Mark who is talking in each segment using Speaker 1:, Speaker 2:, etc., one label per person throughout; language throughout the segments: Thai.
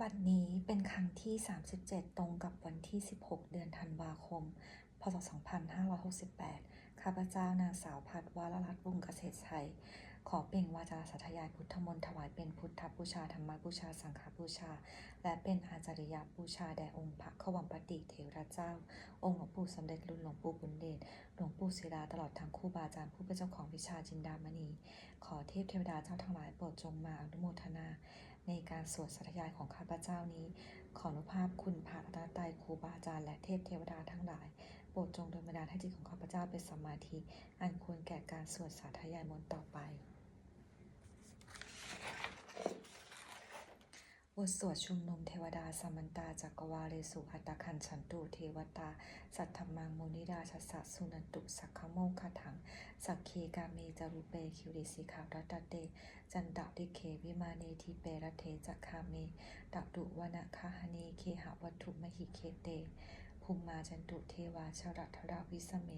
Speaker 1: บัดนี้เป็นครั้งที่ 37 ตรงกับวันที่ 16 เดือนธันวาคม พศ 2568 ข้าพเจ้านางสาวพัดวรรัตน์วงเกษตรชัย ขอเปล่งวาจาสัทยายพุทธมนต์ถวายเป็นพุทธบูชาธรรมบูชาสังฆบูชา และเป็นอาจาริยบูชาแด่องค์พระขวัมปติเทวราชเจ้า องค์หลวงปู่สมเด็จรุ่นหลวงปู่บุญเดช หลวงปู่ศิลาตลอดทั้งครูบาอาจารย์ผู้เป็นเจ้าของวิชาจินดามณี ขอเทพเทวดาเจ้าทั้งหลายโปรดจงมาอนุโมทนา ในการสวดสัทยายของข้าพเจ้านี้ ขออนุภาพคุณพระรัตนตรัยครูบาอาจารย์และเทพเทวดาทั้งหลาย โปรดจงดลบันดาลให้จิตของข้าพเจ้าเป็นสมาธิ อันควรแก่การสวดสาธยายมนต์ต่อไป บทสวดชุมนุมเทวดาสมันตาจักรวาเลสุอัตคันฉันตุเทวตา สัทธมังโมนิดาชัสสะสุนันตุสักขโมคถัง สักเคกาเมจารุเปคิวริสิขารัตเต จันตะดิเควิมาเนทิเปรเทจักคาเมตัดุวนะคาหเนเคหะวัตถุมหิเคเตภูมิมาจันตุเทวาชรัทราวิสเม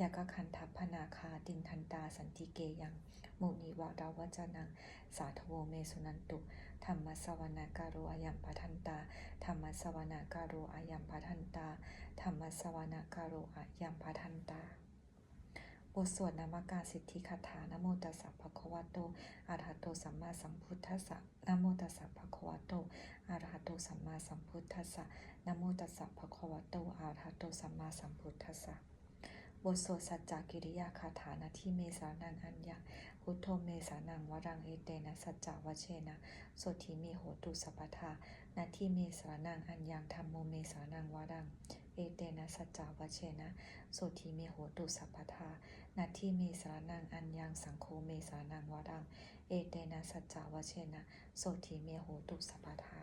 Speaker 1: ยากคันทัพพนาคาตินทันตาสันติเกยัง มุนีวาดาวจนัง สาธโวเมสุนันตุ ธรรมสวนาการโรอายัมปะทันตาธรรมสวนาการโรอายัมปะทันตาธรรมสวนาการโรอายัมปะทันตาบทสวดนามการสิทธิคาถานโมตัสสะภะคะวะโตอะระหะโตสัมมาสัมพุทธัสสะนโมตัสสะภะคะวะโตอะระหะโตสัมมาสัมพุทธัสสะนโมตัสสะภะคะวะโตอะระหะโตสัมมาสัมพุทธัสสะ บทสวดสัจจกิริยาคาถานะที่เมสานังอัญญาพุทโธเมสานังวรังเอเตนะสัจจวเชนะโสทิเมโหตุสัพพทานาที่เมสานังอัญญังธรรมโมเมสานังวรังเอเตนะสัจจวเชนะโสทิเมโหตุสัพพทานาที่เมสานังอัญญังสังโฆเมสานังวรังเอเตนะสัจจวเชนะโสทิเมโหตุสัพพทา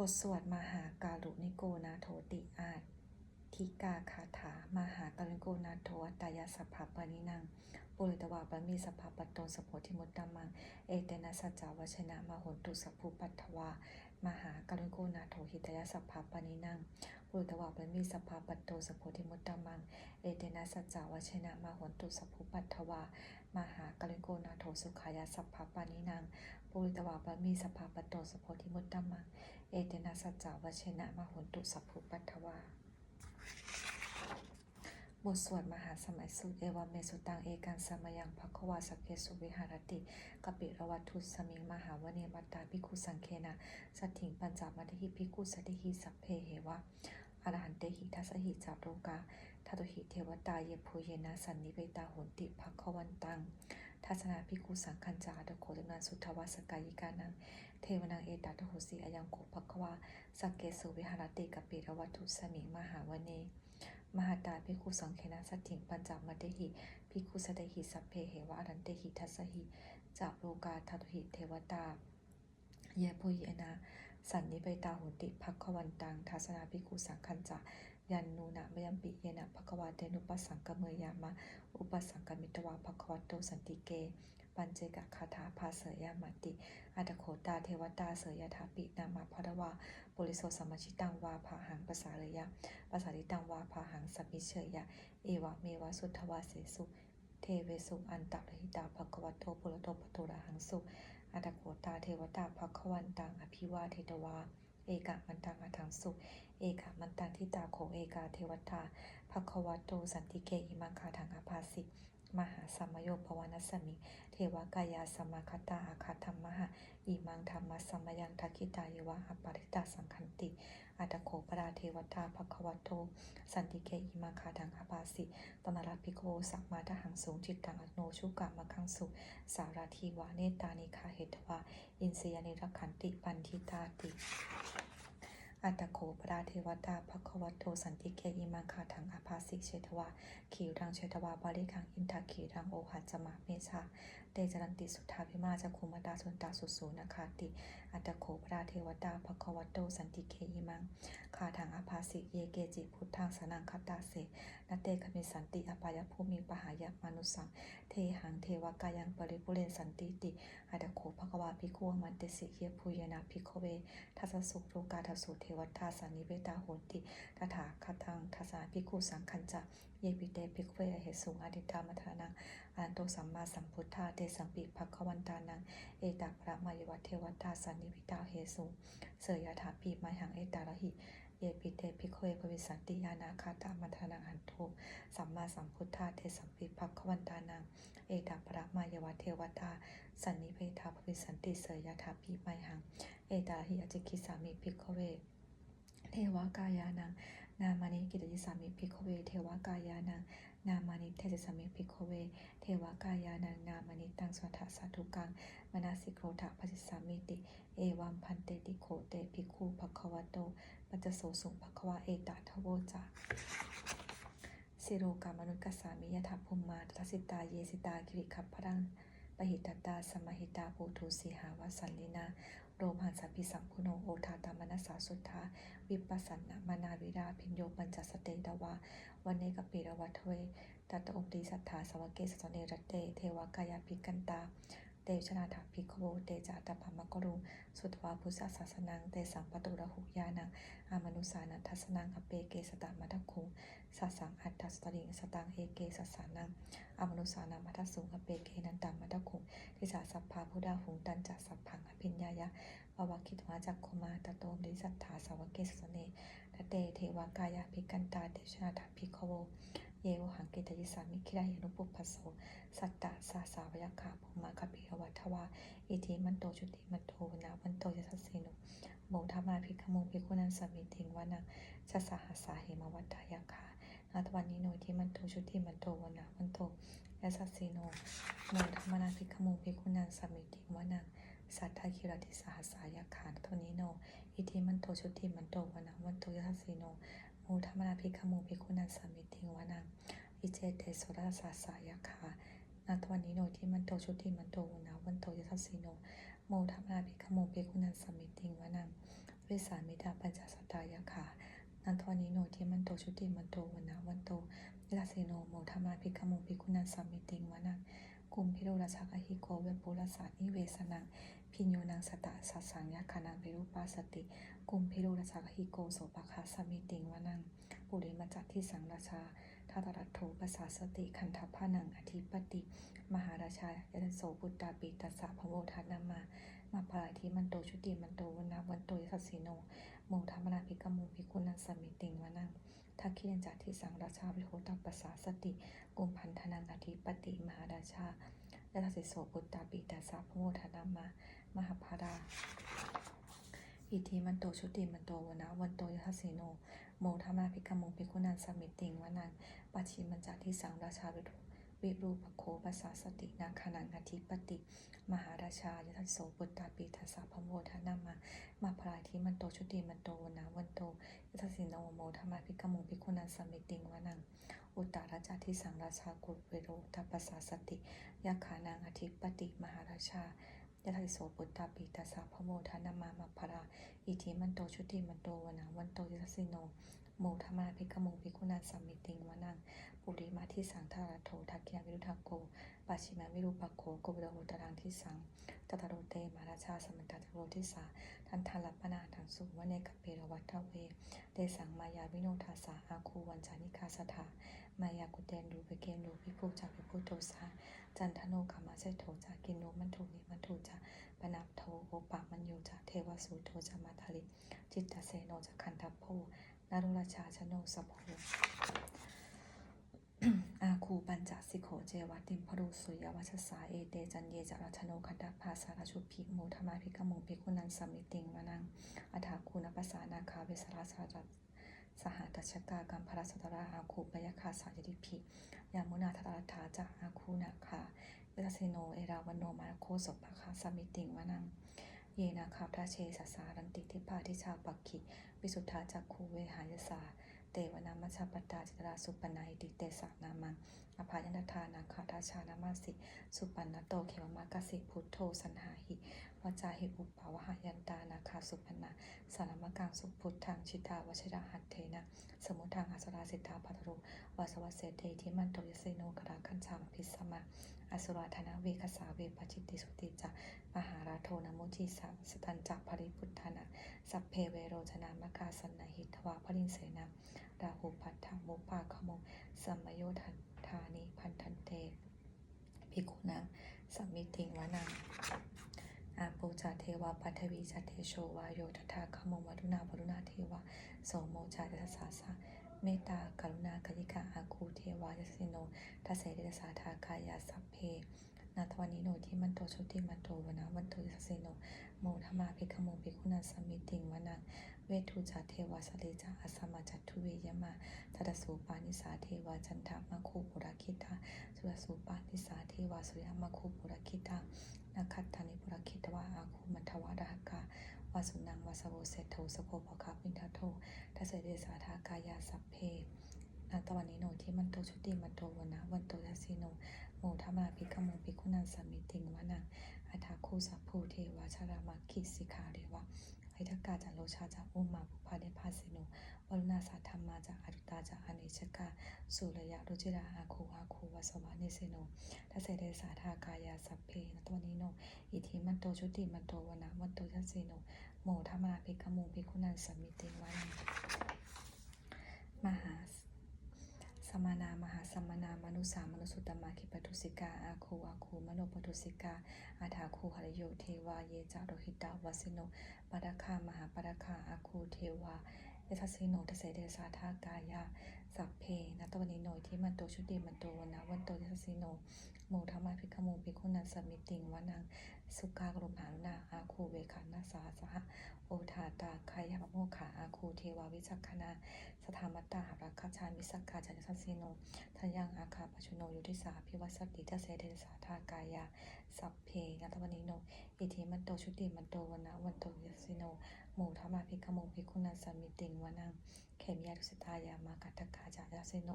Speaker 1: บทสวดมหาการุณิโกนาโทติอาทิกาคาถามหาการุณิโกนาโทอัตายาสัพพปานินังปุริตวาบะมีสัพพปตโตสโพธิมุตตมัง เอเตนะสัจจาวชนะมหนตุสัพพุปัตถวามหาการุณิโกนาโทหิตยาสัพพปานินังปุริตวาบะมีสัพพปตโตสโพธิมุตตมัง เอเตนะสัจจาวชนะมหนตุสัพพุปัตถวามหาการุณิโกนาโทสุขายาสัพพปานินังปุริตวาบะมีสัพพปตโตสโพธิมุตตมัง เอเตนะสัจจาวชนะมโหนตุสัพพุปัตถวาบทสวดมหาสมัยสูตรเอวเมสุตังเอกันสมยังภควาสเกสุวิหารติกปิรวัตุสมิงมหาวเนมัตตาภิกขุสังเคนะสัตถิงปัญจมัตถิภิกขุสติหิสัพเพเหวะอรหันเตหิทัสสหิจับโลกาทัตุหิเทวตาเยภูเยนะสันนิเวตาโหนติภควันตังทัศนาภิกขุสังคัญจาดโคตนาสุทวาสกายิกานัง เทวนังเอตาทโหสีอายังโกภควาสักเกสุวิหารติกปิรวัตถุสมิงมหาวเน มหาตาภิกขุสังเคนะสัตถิงปัญจมัตติหิภิกขุสเตหิสัพเพเหวะอรันเตหิทัสสหิจากโลกาทัตุหิเทวตา เยปุยอนาสันนิเวตาหุติภักวันตังทัศนาภิกขุสังคัญจะยันนูนะมยัมปิเยนะภควาเตนุปัสสังกเมยามะ อุปสังกมิตวาภควตโตสันติเก ปัญเจกคาถาภาเสยามติ อัตโขตาเทวตาเสยยถาปินามาพระวาปุริโสสมชิตังวาภาหังภาษาเลยะภาษาลิตังวาพาหังสมิเชยยะ เอวะเมวะสุทธวาเสสุเทเวสุอันตะรหิตาภควัตโตปุรโตปโตระหังสุอัตโขตาเทวตาภควันตังอภิวาเทตวาเอกะมันตังอัถังสุเอกะมันตังทิตาโขเอกาเทวตาภควัตโตสันติเกอิมังคาทังอาภาสิ มหาสัมโยภวานัสสมิ เทวกายาสมาคตาอาคาธรรมะอิมังธรรมะสมยังทักิตายวะอปาริตาสังคันติอัตโขปราเทวตาภควัตโตสันติเกอิมาคาทังอาปาสิตมรัพิโกสักมาทหังสูงจิตตังอโนชุกะมะคังสุสาราทีวาเนตานิคาเหตวาอินเสียนิรักขันติปันทิตาติ อัตโขปราเทวตาภควโตสันติเกอิมังคาทังอภาสิเชตวาขีรังเชตวาบาลิคังอินทาขีรังโอหัจจมะเมชาเตจรันติสุทธาพิมาจะคุมตาสุนตาสุสูนาคาติ อัตโขปราเทวตาภควโตสันติเกอิมังคาถังอภาสิเยเกจิพุทธังสนังคตาเสนเตคมิสันติอปายภูมิปหายะมนุสังเทหังเทวกายังปริปุเรนสันติติอัตโขภควาภิกขุมันเตสิเยภูยนาภิกขเวทัสสุโลกาทสุเทวตาสันนิเวตาโหติตถาคต ทัสสาภิกุสังคัญจะเยปิเตภิกเวเหสุงอดิตามัทานังอันโตสัมมาสัมพุทธาเตสัมปิภควันตานัง เอตักพระมายวะเทวตาสันนิพิตาเหสุเสยยถาปีไมหังเอตาระหิเยปิเตพิโคเอภวิสันติยานาคาตามัทนาหันโทสัมมาสัมพุทธาเทสัมปิภควันตานัง เอตักพระมายวะเทวตาสันนิพิตาภวิสันติเสยยถาปีไมหัง เอตาระหิอจิกิสามิพิโคเวเทวกายานัง นามานิกิตติสามิพิโคเว เทวกายานัง นามานิเทจสามิพิโคเว เทวกายานัง นามานิตังสวัฏสาธุกัง มนาสิโคทะปัสสิสามิติ เอวัมพันเตติโคเตภิกขุภควโต ปัจจโสสุภควะเอตาทโวจาสิโรกามนุกัสสามิยถาภุมมาทัสิตาเยสิตาคิริคัพพรัง ปหิตตาสมหิตาภูทุสีหาวสันลินาโรมหันสัพพิสัมพุโนโอทาตามนัสสาสุทธาวิปัสสนามนาวิราพิญโยปัญจสเตตวาวันเนกปิรวัตเวตัตโอมตีสัทธาสวเกสสเนรเต เทวกายาภิกันตา เตชนาถาภิกขโวเตจาตปามกรุงสุตวาพุทธศาสนัง เตสังปตุระหุยานัง อามนุสานัทัสนังอเปเกสตามัทคุงสัสสังอัตถสตริงสตังเอเกสสานัง อามนุสานังมัทสุงอเปเกนันตามัทคุงทิสาสัพพาพุทธาหุงตันจัสัพพังอภิญญายะปวาคิตวาจักโคมาตโตมดิสัทธาสาวเกสสเนตเตเทวากายาภิกันตาเตชนาถาภิกขโว เยวหังกิตยิสามิคิรายนุปุปปสโสสัตตะสาสาวยคาภุมาคปิรวัทวาอิทิมันโตชุติมันโตนาวันโตยทัสสิโนโมธามาภิกขโมภิกขุนันสมิติงวานังชัสสหาสาเหมวัตถายคานาทวันนี้โนที่มันโตชุติมันโตวนาวันโตยทัสสิโนโมธามานาภิกขโมภิกขุนันสมิติงวานังสัทธาคิรติสหสายคาทวนี้โน อิทิมันโตชุติมันโตวนาวันโตยทัสสิโน โมธามานาภิกขโมภิกุนันสมิติงวานังอิเจเตโสราสาสายคานาทวันนี้โนที่มันโตชุติมันโตวนาวันโตยทัสสิโนโมทัมนาภิกขโมภิกุนันสมิติงวานังวิสามิดาปัญจสตายคานันทวันนี้โนที่มันโตชุติมันโตวนาวันโตยทัสสิโนโมทัมาภิกขโมภิกุนันสมิติงวานังกุมพิโรราชากหิโกเวปุรสานิเวสนังพิญโยนังสตะสัสสังยคานังเวรุปาสติ กุมพิโรราชากหิโกโสปะคาสมิติงวานัง ปุริมาจักที่สังราชาทัตรัตโถปัสาสติคันทัพานังอธิปติ มหาราชายนโสปุตตาปิตัสสะพโวทานามามาปาราธิมันโตชุติมันโตวันนาวันโตยสัสสิโนโมธรรมนาภิกขโมภิกุนันสมิติงวานังทักขิยันจากที่สังราชาวิโหตัปปัสาสติกุมพันธนังอธิปติ มหาราชายนสิโสปุตตาปิตัสสะพโวทานามา มหาภารา อิทิมันโตชุติมันโตวนะวันโตยทัสสิโน โมธรรมาภิกขโมภิกขุนันสมิติงวานังปัจฉิมันจากที่สังราชาวิโวิรูปโคปัสสาสตินาคานังอธิปติ มหาราชายทัสโสปุตตาปีทัสสะพโมทานามา มาพราธิมันโตชุติมันโตวนะวันโตยทัสสิโนโมธรรมาภิกขโมภิกขุนันสมิติงวานังอุตตราชาที่สังราชากุเวโรทัปปัสสาสติยาขานังอธิปติ มหาราชา ยทัสโสปุตตาปีตัสสะพโมทานามามาพราอิทิมันโตชุติมันโตวนะวันโตยทัสสิโนโมธรรมาภิกขโมภิกขุนันสมิติงวานังปุริมาที่สังทาราโททักขิยวิรุทักโกปัจฉิมาวิรูปโขโกวิโรโหตรังที่สังตตะโรเตมาราชาสมันตตะโรทิสาทันทาลัปปนาทังสุวเนกเปรวัตทเวเตสังมายาวิโนทาสาอาคูวันจานิคาสถามายากุเตนรูปเกนรูพิภูจักพิภูโตสาจันทโนกามาเซโทจากินโนมันโท วสุโทจามาทาลิจิตตเสโนจะคันทัพโพนารุราชาชโนสโพอาคูปัญจสิโขเจวัติมพรุสุยวัชสาเอเตจันเยจารัชโนคันตภาสารชุพิโมธรรมาภิกขโมภิกุนันสมิติงวานังอัฐาคูนปัสสานาคาเวสราสารัสสหตัชกากัมพราสตราอาคูปยคาสายดิภิยามุนาทตรัฐาจะอาคูนาคาเวสสิโนเอราวันโนมาโคสปะคาสมิติงวานัง เยนาคาพระเชสสารันติทิพาทิชาปักขิวิสุทธาจักคูเวหายสาเตวนามัชปตาจิตราสุปนัยติเตสานามังอภายันทานังคาทาชานามาสิ สุปันนโตเขวมากสิพุทโธสันหาหิวจาหิอุปปาวหายันตานาคาสุปนาสารมกังสุพุทธังชิตาวชิราหัตเทนะ สมุทังอัสราสิทธาปัตโรวาสวัสเสเตทิมันโตยเสโนกราคันชามพิสมาอสุราธนาเวคสาเวปจิตติสุติจะมหาราโทนมุจิสังสตันจักภริพุทธานะสัพเพเวโรชนามกาสันนหิทวาพรินเสนาราหูพัทธมุปาขโมสัมโยทันานิพันธันเตภิกขุนังสมมิติงวนังอาปูจาเทวาปัทวีจาเทโชวาโยตถาคโมวรุณาปรุณาเทวาโสโมจาเดสาสะเมตตากรุณากริกาอาคูเทวายสิโนทัสเสเดสาทากายาสัพเพนาทวานิโนที่มันโตชุติมันโตวนาวันโตยัสสิโนโมธมาภิกขโมภิกขุนังสมมิติงวนัง เวทุจาเทวาสเลจาอาสมาจัตทุเวยมาทัตสูปานิสาเทวาจันทามะโคปุรคิตาสุรสูปานิสาเทวาสุริยมะโคปุรคิตานาคัตตานิปุรคิตวาอาคูมัทวาดาหกาวาสุนังวาสโวเสโทสโคปคาปินทโททัสเสเดสาทากายาสัพเพนาตวันนิโนที่มันโตชุติมันโตวนะวันโตยัสสิโนโมธมาภิกขโมภิกขุนังสมิติงวนังอัฐาคูสัพพูเทวาชารามาคิสิกาเรวะ ไอทักกาจากโลชาจากอุมมาภุพาเดพาสิโนวรุณาสาธรรมาจากอรุตาจากอเนชกาสุรยะรุจิราอาคูอาคูวสวานิสิโนทัศเดสาธากายาสัพเพนตัวนีโน อิทิมันโตชุติมันโตวนะมันโตทัสสิโนโมธรรมาภิกขมูภิกขุนันสมมิติวันมหาส มานามหาสมานามนุสามนุสุตมาคิปทุสิกาอาคูอาคูมโนปทุสิกาอาถาคูหรโยเทวาเยจาโรหิตาวสิโนปาดคามหาปาดคาอาคูเทวาเอทัสสิโนทเสเดสาทากายาสัพเพนะตวนิโนที่มันโตชุติมันโตวนะวันโตยัสสิโนโมธรรมาภิกขโมภิกขุนันสมิติงวานัง สุกากรุมหารุนาอาคูเวขานาสาสหโอทาตาคายาปโมขาอาคูเทวาวิจักขณาสถามัตตาหารักขชามิสักกาจันทัสิโนทายังอาคาปชุโนยุทิสาพิวัสติทเสเดสาทากายาสัพเพนะตวนิโนอิทิมันโตชุติมันโตวนนะวันโตยสิโนหมู่ธรรมาภิกขโมภิกขุนันสมิติงวานังเขมยาทุสตายามากัตตกาจายัสสิโน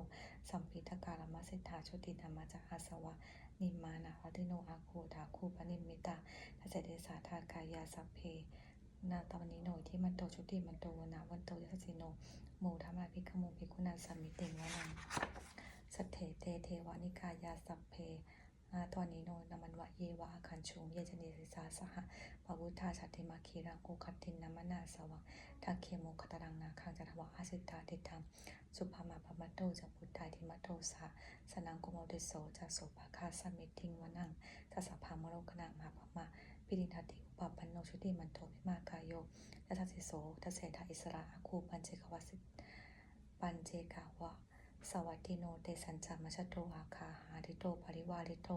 Speaker 1: สัมปิทการมาสิทธาชุติธรรมาจาอาสวะ นิมมานาวัติโนอาคูทาคูปนิมิตาทัศเดสาทากายาสัพเพ นาตวนิโนที่มันโตชุติมันโตนาวันโตยัสสิโนหมู่ธรรมาภิกขโมภิกขุนันสมิติงวะนังสัทเถเตเทวานิกายาสัพเพ ตอนนี้โนนามันวะเยวะอาคันชุงเยจเนสิสาสหะปะวุธาชัตติมาคีรังโอคัตตินนามนาสวังทักเคโมคตรังนาคังจัตวะอาสิตาติตังสุภามาปะมัตโตจะพุทธาธิมัตโตสาสนังกุโมเดโสจะโสภาคาสมิทิงวนังทัสสะพามโลกนังมหาปมาปิรินทติอุปปันโนชุติมันโตพิมากายโยทัสสะสิโสทัสเสทาอิสระอาคูปัญเจกวสิปัญเจกาวะ สวัสดิโนเตสัญจามชโตอาคาหาริโตปริวาริโต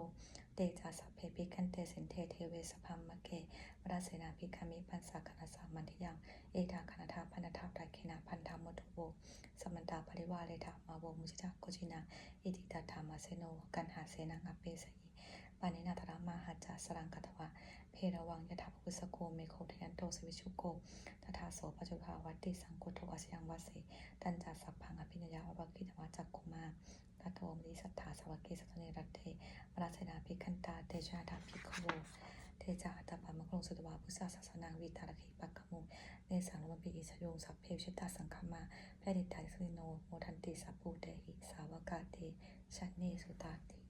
Speaker 1: เตจาสัพเพปิคันเตสินเทเทเวสพัมมะเกมราเสนาภิกขมิปันสาคณาสามันทิยัง เอทาคณาทาพันธาตาเคนาพันธามุตุโวสมันตาปริวาเรธามาโวมุจิตาโกจินา อิติตาธามาเสโน กันหาเสนังอเปสยีปานินาตรามาหัจจาสรังกัตวะ เพระวังยถาภุสโกเมโคทยันโตสวิชุโก ตถาโสปจุภาวัตติสังกโทอสยังวาเสตันจาสัพพังอภิญญาอภกิตวาจักคุมาตโทมนิสัทธาสวกเกสัตเนรัตเทมราเสนาภิคันตาเตชาธาภิกขโวเทจาอัตตปามะกลงสุตวาพุทธศาสนาวิตาลคิปักขมุเนสังลมปิอิสโยงสัพเพชิตาสังคมาแพนิตาสนิโนโมทันติสัพปูเตหิสาวกาเตชันเนสุตาติ